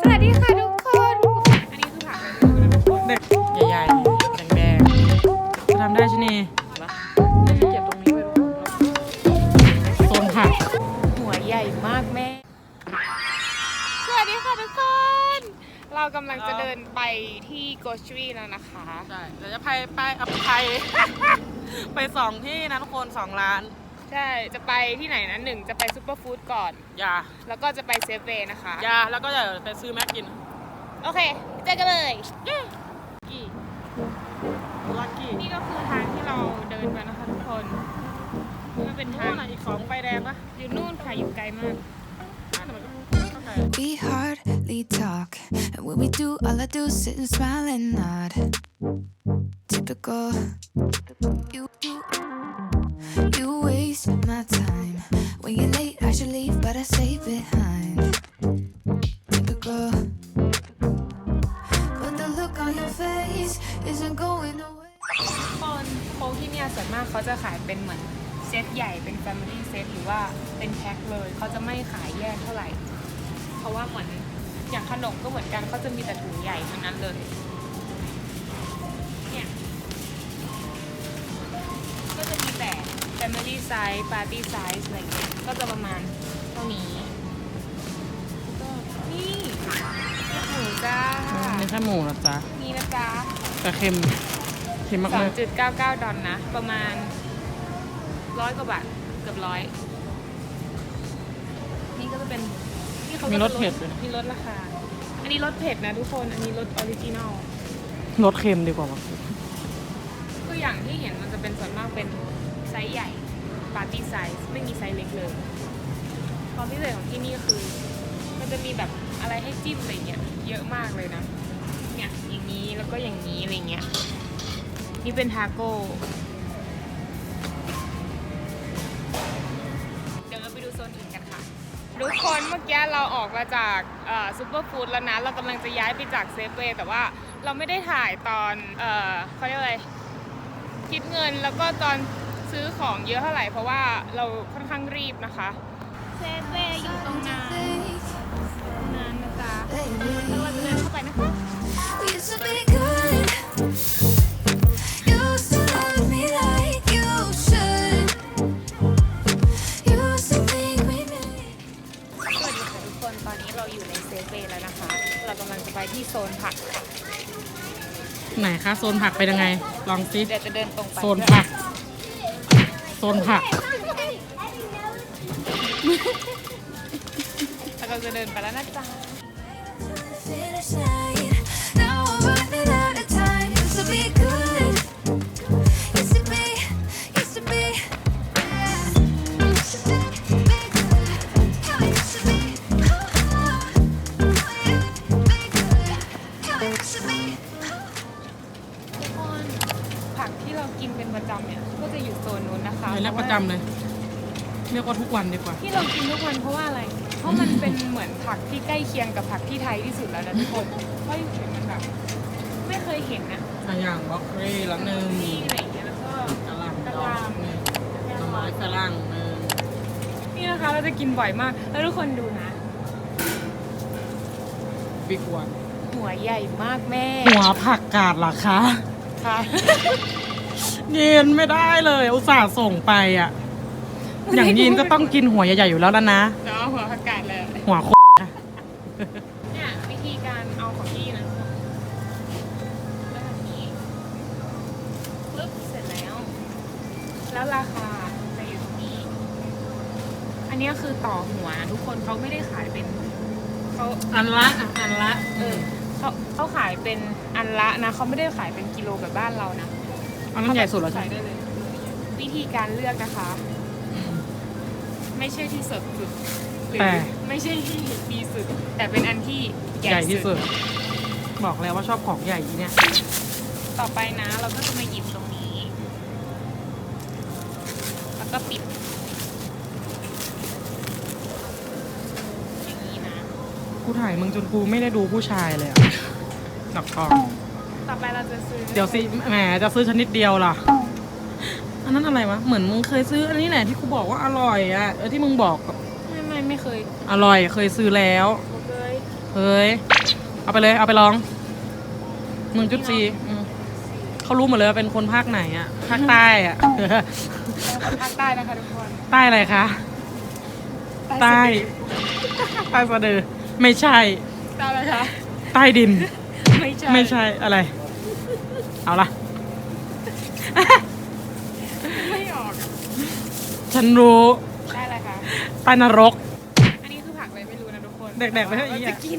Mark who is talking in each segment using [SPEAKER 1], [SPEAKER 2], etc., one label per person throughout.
[SPEAKER 1] สวัสดีค่ะทุกคนอันนี้คือผักอะไรนะทุกคน
[SPEAKER 2] เด็กใหญ่ๆ แดงๆจะทำได้ใช่ไหมไม่ได้เก็บตรงนี้ไว้ดูโซนผัก
[SPEAKER 1] หัวใหญ่มากแม่ สวัสดีค่ะทุกคน เรากำลังจะเดินไปที่โกชรีแล้วนะคะ
[SPEAKER 2] ใช่ เดี๋ยวจะไปไปเอาไป ไปสองที่นะทุกคนสองร้าน
[SPEAKER 1] ใช่จะไปที่ไหนนะหนึ่งจะไปซูเปอร์ฟู้ดก่อน
[SPEAKER 2] ยา
[SPEAKER 1] แล้วก็จะไปเซฟเวย์นะคะ
[SPEAKER 2] ยาแล้วก็จะไปซื้อแม็กกิน
[SPEAKER 1] โอเค เจอกันเลย
[SPEAKER 2] กี่ลักกี้
[SPEAKER 1] นี่ก็คือทางที่เราเดินไปนะคะทุกคนมันเป็นทา
[SPEAKER 2] นู่
[SPEAKER 1] ง
[SPEAKER 2] นน่ะอีกสองไฟแดงปะ
[SPEAKER 1] อยู่นู่นค่ะอยู่ไกลมาก
[SPEAKER 2] อะแต่มันก็เข้าใจ
[SPEAKER 3] We hardly talk, and when we do, all I do is sit and smile and nod. Typical. You, you, you waste my time. When you're late, I should leave, but I stay behind. Typical. But the look on your face isn't going away.
[SPEAKER 1] คนโค้กที่เนี่ยส่วนมากเขาจะขายเป็นเหมือนเซตใหญ่เป็น Family เซตหรือว่าเป็นแพ็คเลยเขาจะไม่ขายแยกเท่าไหร่ เพราะว่าเหมือนอย่างขนมก็เหมือนกันเขาจะมีแต่ถุงใหญ่ทั้งนั้นเลย Family Size Party Size อะไรอย่างเงี้ยก็จะประมาณเท่านี้แล้วก็นี่หมูจ้า
[SPEAKER 2] ไม่ใช่หมูนะจ๊ะ
[SPEAKER 1] นี่นะจ๊ะ
[SPEAKER 2] แต่เค็มเค็มมาก
[SPEAKER 1] สอ
[SPEAKER 2] เล
[SPEAKER 1] ง
[SPEAKER 2] ย
[SPEAKER 1] จุดเก้าเก้าดอลนะ ประมาณร้อยกว่าบาทเกือบร้อยนี่ก็จะเป็นนี่เขาก็
[SPEAKER 2] มี
[SPEAKER 1] จะ
[SPEAKER 2] รสเผ็ดด้วย
[SPEAKER 1] มีรสราคา อันนี้รสเผ็ดนะทุกคน อันนี้รสออริจินอล
[SPEAKER 2] รสเค็มดีกว่าวะ
[SPEAKER 1] ก็อย่างที่เห็นมันจะเป็นส่วนมากเป็นไซ ส์ใหญ่ปาร์ตี้ไซส์ไม่มีไซส์เล็กเลยความพิเศษของที่นี่ก็คือ มันจะมีแบบอะไรให้จิ้มอะไรเงี้ยเยอะมากเลยนะเนี่ยอย่างนี้แล้วก็อย่างนี้อะไรเงี้ยนี่เป็นทาโก้เดี๋ยวเราไปดูโซนอื่นกันค่ะทุกคนเมื่อกี้เราออกมาจากซูเปอร์ฟู้ดแล้วนะ เรากำลังจะย้ายไปจากเซฟเวย์แต่ว่าเราไม่ได้ถ่ายตอน เออเขาเรียกอะไร คิดเงินแล้วก็ตอน ซื้อของเยอะเท่าไหร่เพราะว่าเราค่อนข้างรีบนะคะเซฟเวย์อยู่ตรงนั้น
[SPEAKER 3] Think,
[SPEAKER 1] ตรงนั้นนะจ๊ะ
[SPEAKER 3] baby.
[SPEAKER 1] แล้วเราจะเดินเข้าไปนะคะ
[SPEAKER 3] We used to be good. Used to love me like you should. Used to think we made.
[SPEAKER 1] สวัสดีค่ะทุกคนตอนนี้เราอยู่ในเซฟเวย์แล้วนะคะ เรากำลังจะไปที่โซนผักค่ะ
[SPEAKER 2] ไหนคะโซนผักเป็นยังไง ลองซิ
[SPEAKER 1] เดี๋ยวจะเดินตรงไป
[SPEAKER 2] โซนผัก โซนผัก
[SPEAKER 1] แล้วก็จะเดินไปแล้วนะจ๊ะ
[SPEAKER 3] Finish line.
[SPEAKER 1] กที่เรากินเป็นประจำเนี่ยก็จะอยู่โซนนู้นนะคะ
[SPEAKER 2] เรียกประจำเลย เรียกว่าทุกวันดีกว่า
[SPEAKER 1] ที่เรากินทุกวันเพราะว่าอะไร เพราะมันเป็นเหมือนผักที่ใกล้เคียงกับผักที่ไทยที่สุดแล้วนะทุกคนเพราะเห็นมันแบบไม่เคยเห็นนะ
[SPEAKER 2] อะอย่างบล็อกเกอรี่ละหนึ่ง
[SPEAKER 1] นี่อะไรอย่างเงี้ยแล้วก็
[SPEAKER 2] กะหล่ำ
[SPEAKER 1] กะ
[SPEAKER 2] ด
[SPEAKER 1] ห
[SPEAKER 2] อ
[SPEAKER 1] ล่
[SPEAKER 2] กหนึ่งหน่อไม้ฝรั่งหนึ่งำ
[SPEAKER 1] นี่นะคะเราจะกินบ่อยมาก แล้วทุกคนดูนะ
[SPEAKER 2] บิ๊กวัน
[SPEAKER 1] หัวใหญ่มากแม่
[SPEAKER 2] หัวผักกาดเหรอคะ
[SPEAKER 1] ค่ะ
[SPEAKER 2] ยีนไม่ได้เลย อุตส่าห์ส่งไปอะ อย่างยีนก็ต้องกินหัวใหญ่ๆอยู่แล้วแล้วนะ
[SPEAKER 1] เนาะหัวผักกาดเลย
[SPEAKER 2] หัวโค
[SPEAKER 1] เนี่ยวิธีการเอาของพี่นะแล้วแบบนี้ปึ๊บเสร็จแล้ว แล้วราคาจะอยู่ตรงนี้ อันนี้คือต่อหัวนะทุกคนเขาไม่ได้ขายเป็นเขา
[SPEAKER 2] อันละอะอันละ
[SPEAKER 1] เออเขาเขาขายเป็นอันละนะเขาไม่ได้ขายเป็นกิโลแบบบ้านเรานะ
[SPEAKER 2] อันนั้นใหญ่สุดแล้วใช่
[SPEAKER 1] ขายได้เลยวิธีการเลือกนะคะ ไม่ใช่ที่สดสุดหรือ
[SPEAKER 2] แต่
[SPEAKER 1] ไม่ใช่ที่ดีสุด แต่เป็นอันที่
[SPEAKER 2] ใหญ่ที่สุด บอกแล้วว่าชอบของใหญ่อีเนี่ย
[SPEAKER 1] ต่อไปนะ เราก็จะมาหยิบตรงนี้ แล้วก็ปิด อย่างนี้นะ
[SPEAKER 2] กูถ่ายมึงจนกูไม่ได้ดูผู้ชายเลยอะกับกล้อง
[SPEAKER 1] ต่อไปเราจะซื้อ
[SPEAKER 2] เดี๋ยวสิแหมจะซื้อชนิดเดียวล่ะ อันนั้นอะไรวะ เหมือนมึงเคยซื้ออันนี้แหละที่กูบอกว่าอร่อยอะเออที่มึงบอก
[SPEAKER 1] ไม่ไม่ไม่เคย
[SPEAKER 2] อร่อยเคยซื้อแล้ว
[SPEAKER 1] บ่เคย
[SPEAKER 2] เฮ้ยเอาไปเลยเอาไปลองหนึ่งจุดสี่เขารู้หมดเลยว่าเป็นคนภาคไหนอะภาคใต้อะ
[SPEAKER 1] ภาคใต้นะคะทุกคน
[SPEAKER 2] ใต้อะไรคะใต้ใต้สะดือไม่ใช่
[SPEAKER 1] ใต้อะไรคะ
[SPEAKER 2] ใต้ดิน
[SPEAKER 1] ไม่ใช่
[SPEAKER 2] ไม่ใช่อะไร เอาละ
[SPEAKER 1] ไม่ออกอะ
[SPEAKER 2] ฉันรู้
[SPEAKER 1] ได้อะไรคะ
[SPEAKER 2] ใต้นรก
[SPEAKER 1] อันนี้คือผักอะไรไม่รู้นะทุกคน
[SPEAKER 2] แดกๆไปเถอะอี
[SPEAKER 1] ว่า
[SPEAKER 2] อะ
[SPEAKER 1] จะกิน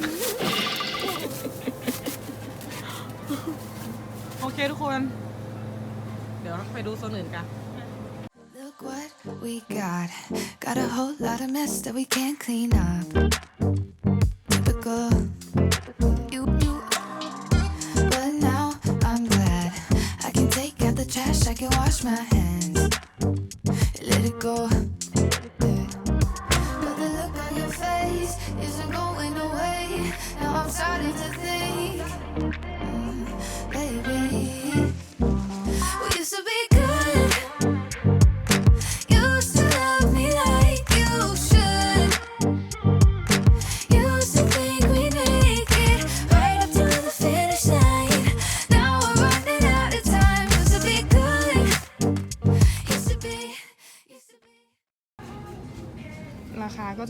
[SPEAKER 2] โอเคทุกคน เดี๋ยวไปดูโซนอื่นกัน
[SPEAKER 3] Look what we got. Got a whole lot of mess that we can't clean up. Typical. Wash my hands. Let it go.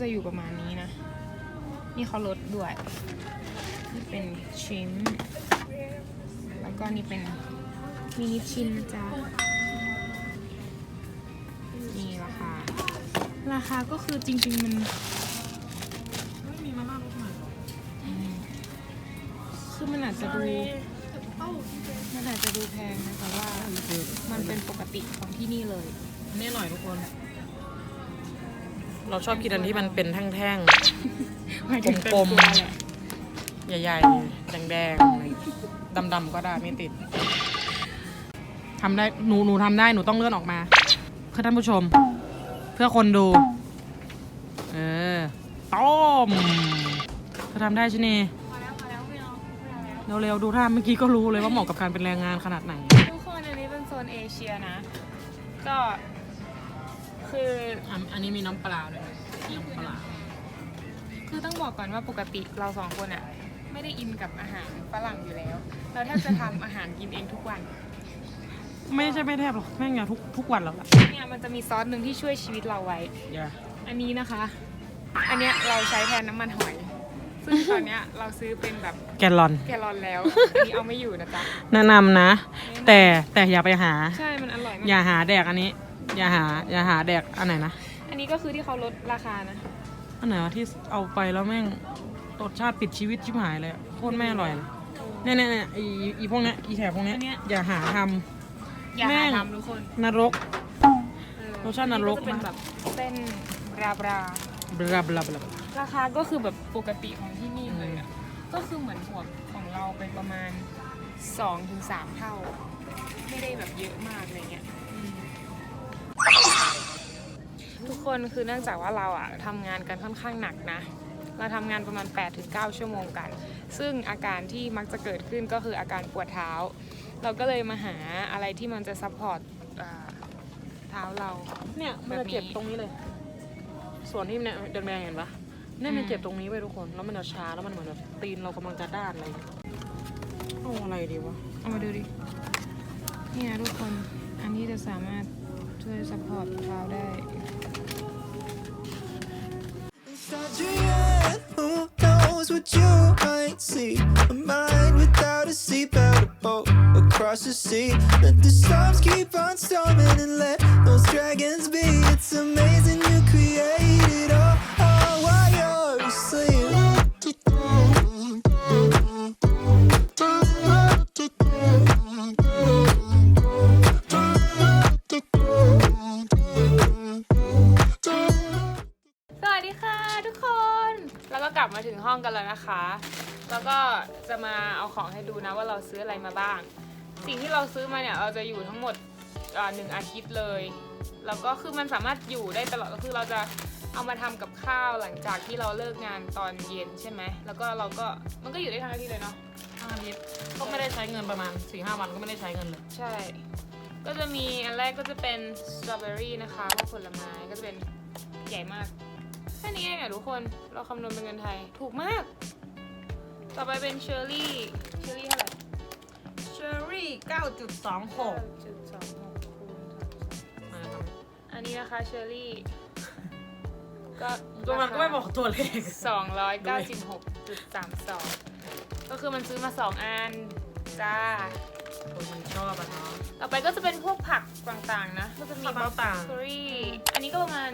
[SPEAKER 1] จะอยู่ประมาณนี้นะ นี่เขาลดด้วย นี่เป็นชิมแล้วก็นี่เป็นมินิชินนะจ๊ะนี่ราคา ราคาก็คือจริง ๆ มัน
[SPEAKER 2] มีมาม่ารสใหม่
[SPEAKER 1] คือมันอาจจะดูมันอาจจะดูแพงนะแต่ว่ามันเป็นปกติของที่นี่เลย
[SPEAKER 2] นี่หน่อยทุกคน เราชอบกินอันที่มันเป็นแท่ง
[SPEAKER 1] หมายถึงเต็ม
[SPEAKER 2] กลมๆ
[SPEAKER 1] ตัวแหละ
[SPEAKER 2] ๆใหญ่ๆ แดงๆดำๆก็ได้ไม่ติดทำได้หนูหนูทำได้หนูต้องเลื่อนออกมา เพื่อท่านผู้ชม เพื่อคนดู เออต้มเธอทำได้ใช่ไหม
[SPEAKER 1] มาแล้วมาแล้วไม่เอาไม่เอาแล้ว
[SPEAKER 2] เร็วๆดูท่าเมื่อกี้ก็รู้เลยว่าเหมาะกับการเป็นแรงงานขนาดไหน
[SPEAKER 1] ทุกคนอันนี้เป็นโซนเอเชียนะ ก็ คือ
[SPEAKER 2] อันอันนี้มีน้ำปลาด้วยน้ำปลา
[SPEAKER 1] คือต้องบอกก่อนว่าปกติเราสองคนอะไม่ได้อินกับอาหารฝรั่งอยู่แล้ว เราแทบจะทำอาหารกินเองทุกวัน
[SPEAKER 2] ไม่ใช่ไม่แทบหรอกแม่งอย่าทุกทุกวันแล้วล่ะ
[SPEAKER 1] เนี่ยมันจะมีซอสหนึ่งที่ช่วยชีวิตเราไว้
[SPEAKER 2] อย่า
[SPEAKER 1] อันนี้นะคะ อันเนี้ยเราใช้แทนน้ำมันหอย ซึ่งตอนเนี้ยเราซื้อเป็นแบบ
[SPEAKER 2] แกลลอน
[SPEAKER 1] แกลลอนแล้ว อันนี้เอาไม่อยู่นะจ๊ะ
[SPEAKER 2] แนะนำนะ แต่แต่อย่าไปหา
[SPEAKER 1] ใช่มันอร่อยมา
[SPEAKER 2] อย่ากหาแดกอันนี้ อย่าหาอย่าหาแดกอันไหนนะ
[SPEAKER 1] อันนี้ก็คือที่เขาลดราคานะ
[SPEAKER 2] อันไหนวะที่เอาไปแล้วแม่งรสชาติปิดชีวิตชิบหายเลยอะโคตรไม่อร่อยเลยเนี่ยเนี่ยเนี่ยอีอีพวกเนี้ยอีแถบพวกเนี้ย
[SPEAKER 1] อันเนี้ย
[SPEAKER 2] อย่าหาท
[SPEAKER 1] อย่า
[SPEAKER 2] แม่
[SPEAKER 1] หางทำทุกคนำ
[SPEAKER 2] นรก
[SPEAKER 1] เออ
[SPEAKER 2] รสชาตินรก
[SPEAKER 1] อัจะเป็น
[SPEAKER 2] มาก
[SPEAKER 1] แบบเส้นราบรา
[SPEAKER 2] บลาบลาบลา
[SPEAKER 1] ราคาก็คือแบบปกติของที่นี่เลยอะก็คือเหมือนหัวของเราไปประมาณ2-3ถึง3เท่า ไม่ได้แบบเยอะมากอะไรเงี้ยอืม ทุกคนคือเนื่องจากว่าเราอะทำงานกันค่อนข้างหนักนะ เราทำงานประมาณ 8-9 ชั่วโมงกัน ซึ่งอาการที่มักจะเกิดขึ้นก็คืออาการปวดเท้า เราก็เลยมาหาอะไรที่มันจะซัพพอร์ตอ่าเท้าเรา
[SPEAKER 2] เนี่ยมันจะเจ็บตรงนี้เลย ส่วนที่เนี่ยเดินแมงเห็นปะเนี่ยมันเจ็บตรงนี้ไปทุกคนแล้วมันจะชาแล้วมันเหมือนแบบตีนเรากำลังจะด้านอะไรอย่างเงี้ยเอาอะไรดีวะ
[SPEAKER 1] เอามาดูดิเนี่ยทุกคนอันนี้จะสามารถ ช่วยซัพพอร์ตเท้าได้
[SPEAKER 4] Inside your head, who knows what you might see? A mind without a seatbelt, a boat across the sea. Let the storms keep on storming and let those dragons be.
[SPEAKER 1] เอาของให้ดูนะว่าเราซื้ออะไรมาบ้าง สิ่งที่เราซื้อมาเนี่ยเราจะอยู่ทั้งหมดอ่าหนึ่งอาทิตย์เลย แล้วก็คือมันสามารถอยู่ได้ตลอดก็คือเราจะเอามาทำกับข้าวหลังจากที่เราเลิกงานตอนเย็นใช่ไหม แล้วก็เราก็มันก็อยู่ได้ทั้งอาทิตย์เลยเนาะ
[SPEAKER 2] ห้าอาทิตย์ก็ไม่ได้ใช้เงินประมาณ4ี่ห้าวันก็ไม่ได้ใช้เงินเลย
[SPEAKER 1] ใช่ ก็จะมีอันแรกก็จะเป็นสตรอเบอรี่นะคะพวกผลไม้ก็จะเป็นใหญ่มากแค่นี้เองอะทุกคนเราคำนวณเป็นเงินไทยถูกมาก ต่อไปเป็นเชอร์รี่เชอร์รี่เท่าไหร่
[SPEAKER 2] เชอรี่ 9.26
[SPEAKER 1] จุดสองหกคูณสาม
[SPEAKER 2] มาครับ
[SPEAKER 1] อันนี้นะคะเชอร์รี่ ก็
[SPEAKER 2] ตัวมันก็ไม่บอกตัวเลข
[SPEAKER 1] สองร้อยเก้าสิบหกจุดสามสองก็คือมันซื้อมาสองอันจ้า
[SPEAKER 2] คนมันชอบอะเนาะ
[SPEAKER 1] ต่อไปก็จะเป็นพวกผักต่างๆนะ ก็จะมี
[SPEAKER 2] ผักต่างๆ
[SPEAKER 1] เบอรี่อันนี้ก็ประมาณ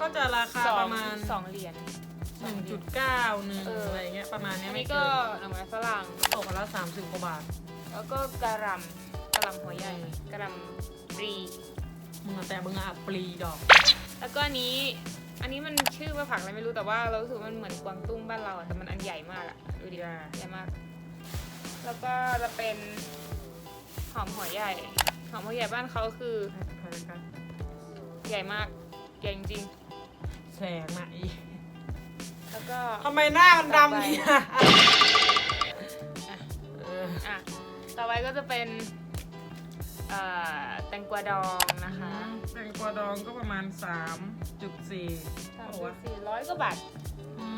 [SPEAKER 2] ก็จะราคา
[SPEAKER 1] สอง
[SPEAKER 2] ประมาณ
[SPEAKER 1] สองเหรียญ
[SPEAKER 2] 1.9 หนึ่ง
[SPEAKER 1] เอออ
[SPEAKER 2] อะไรเงี้ยประมาณเนี้
[SPEAKER 1] อั
[SPEAKER 2] ย
[SPEAKER 1] น
[SPEAKER 2] ไม่
[SPEAKER 1] นี้
[SPEAKER 2] เกิ
[SPEAKER 1] ก็
[SPEAKER 2] น
[SPEAKER 1] หน่อไม้ฝรั่ง
[SPEAKER 2] ตกละ30กว่าบาท
[SPEAKER 1] แล้วก็กระหลำกระหลำหัวใหญ่กระหลำปรี
[SPEAKER 2] มึงอะแต่มึงอะปลีดอก
[SPEAKER 1] แล้วก็อันนี้ อันนี้มันชื่อว่าผักอะไรไม่รู้แต่ว่าเรารู้สึกว่ามันเหมือนกวางตุ้งบ้านเราอะแต่มันอันใหญ่มากอะดูดิ
[SPEAKER 2] ใหญ่
[SPEAKER 1] ใหญ่มาก แล้วก็จะเป็นหอมหัวใหญ่ หอมหัวใหญ่บ้านเขาคือใหญ่มากใหญ่จริง
[SPEAKER 2] แสงอะอี
[SPEAKER 1] ๆ แล้วก็
[SPEAKER 2] ทำไมหน้ามันดำเนี่ยเออ
[SPEAKER 1] อะต่อไปก็จะเป็นเอ่อแตงกวาดองนะคะ
[SPEAKER 2] แตงกวาดองก็ประมาณ 3.4
[SPEAKER 1] สาม
[SPEAKER 2] โอ้โห
[SPEAKER 1] สี่ร้อยกว่าบาท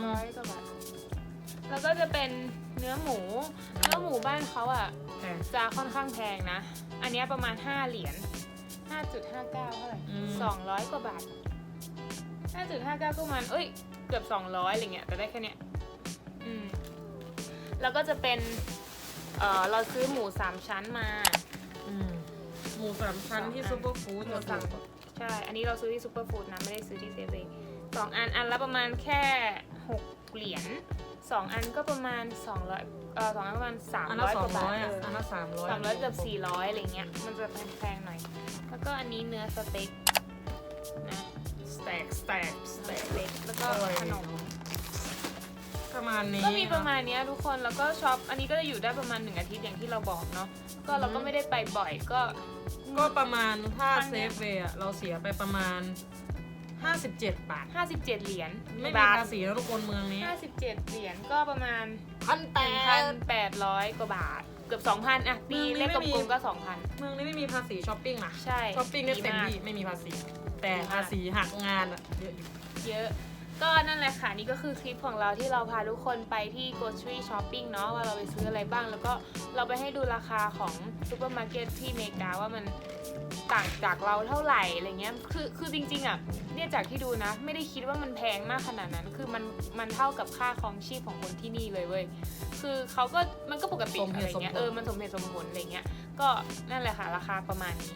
[SPEAKER 1] ร้อยกว่าบาท แล้วก็จะเป็นเนื้อหมู เนื้อหมูบ้านเขาอะ
[SPEAKER 2] แพง
[SPEAKER 1] จะค่อนข้างแพงนะ อันเนี้ยประมาณ 5 เหรียญ5.59 เท่าไหร่
[SPEAKER 2] อืม
[SPEAKER 1] 200 กว่าบาท 5.59 ก็ประมาณเอ้ย เกือบ 200 อะไรเงี้ย แต่ได้แค่เนี้ย อืม แล้วก็จะเป็น เอ่อเราซื้อหมู 3 ชั้นมา
[SPEAKER 2] อืมหมูสามชั้นที่ซูเปอร์ฟู้ด
[SPEAKER 1] หมูสาม ใช่ อันนี้เราซื้อที่ซูเปอร์ฟู้ดนะ ไม่ได้ซื้อที่เซเว่นสองอัน อันละประมาณแค่ 6 เหรียญสองอันก็ประมาณ 200เอ่อสองอันประมาณ
[SPEAKER 2] อันละ
[SPEAKER 1] 300
[SPEAKER 2] ส
[SPEAKER 1] ก
[SPEAKER 2] อง
[SPEAKER 1] ว่าบา
[SPEAKER 2] ร้
[SPEAKER 1] ท
[SPEAKER 2] อย
[SPEAKER 1] เอ
[SPEAKER 2] อะ
[SPEAKER 1] อ
[SPEAKER 2] อันละสามร้อย
[SPEAKER 1] สามร้อยเกือบสี่ร้อยอะไรเงี้ย มันจะแพงๆหน่อย แล้วก็อันนี้เนื้อสเต็กนะ
[SPEAKER 2] ส แต็กสแต็กส
[SPEAKER 1] ส
[SPEAKER 2] แต็ก
[SPEAKER 1] เต็กแล้วก็
[SPEAKER 2] อร่อย
[SPEAKER 1] ขนม
[SPEAKER 2] ประมาณนี้
[SPEAKER 1] ก็มีประมาณเนี้ยทุกคนแล้วก็ช็อปอันนี้ก็จะอยู่ได้ประมาณหนึ่งอาทิตย์อย่างที่เราบอกเนาะก็เราก็ไม่ได้ไปบ่อยก็
[SPEAKER 2] ก็ประมาณถ้า
[SPEAKER 1] ครั้ง
[SPEAKER 2] เซ
[SPEAKER 1] เนี้ย
[SPEAKER 2] ฟเวย์อะเราเสียไปประมาณ 57 บาท
[SPEAKER 1] ห้าสิบเจ็ดเหรียญ
[SPEAKER 2] ไม่มีภาษีนะทุกคนเมืองนี้
[SPEAKER 1] ห้าสิบเจ็ดเหรียญก็ประมาณ
[SPEAKER 2] พัน
[SPEAKER 1] ห
[SPEAKER 2] แป
[SPEAKER 1] นึ่งพัน
[SPEAKER 2] ด
[SPEAKER 1] แปดร้อยกว่าบาทเกือบสองพันอะตี
[SPEAKER 2] เมืองนี้
[SPEAKER 1] เลข
[SPEAKER 2] ไม่มี
[SPEAKER 1] กลมๆก็สองพัน
[SPEAKER 2] เมืองนี้ไม่มีภาษีช้อปปิ้งนะ
[SPEAKER 1] ใช่
[SPEAKER 2] ช้อปปิ้งได้เต็มา
[SPEAKER 1] ก
[SPEAKER 2] ที่ไม่มีภาษี แต่
[SPEAKER 1] ดีมาก
[SPEAKER 2] ภาษีหักงานอะเยอะอยู่
[SPEAKER 1] เยอะ ก็นั่นแหละค่ะ นี่ก็คือคลิปของเราที่เราพาทุกคนไปที่ grocery shopping เนาะว่าเราไปซื้ออะไรบ้าง แล้วก็เราไปให้ดูราคาของซูเปอร์มาร์เก็ตที่อเมริกาว่ามันต่างจากเราเท่าไหร่อะไรเงี้ย คือคือจริงๆอะเนี่ยจากที่ดูนะ ไม่ได้คิดว่ามันแพงมากขนาดนั้น คือมันมันเท่ากับค่าครองชีพของคนที่นี่เลยเว้ย คือเขาก็มันก็ปกติ
[SPEAKER 2] สมเห
[SPEAKER 1] อะไร
[SPEAKER 2] ตุสมผล
[SPEAKER 1] เงี้ยเออมันสมเหตุสมผลอะไรเงี้ย ก็นั่นแหละค่ะราคาประมาณนี้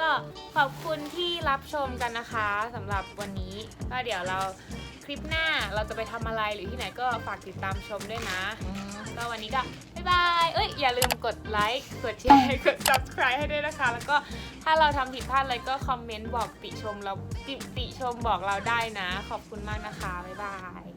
[SPEAKER 1] ก็ขอบคุณที่รับชมกันนะคะสำหรับวันนี้ก็เดี๋ยวเราคลิปหน้าเราจะไปทำอะไรหรือที่ไหนก็ฝากติดตามชมด้วยนะก็วันนี้ก็บ๊ายบายเอ้ยอย่าลืมกดไลค์กดแชร์กด subscribe ให้ด้วยนะคะ แล้วก็ถ้าเราทำผิดพลาดอะไรก็คอมเมนต์บอกติชมเราติติชมบอกเราได้นะ ขอบคุณมากนะคะบ๊ายบาย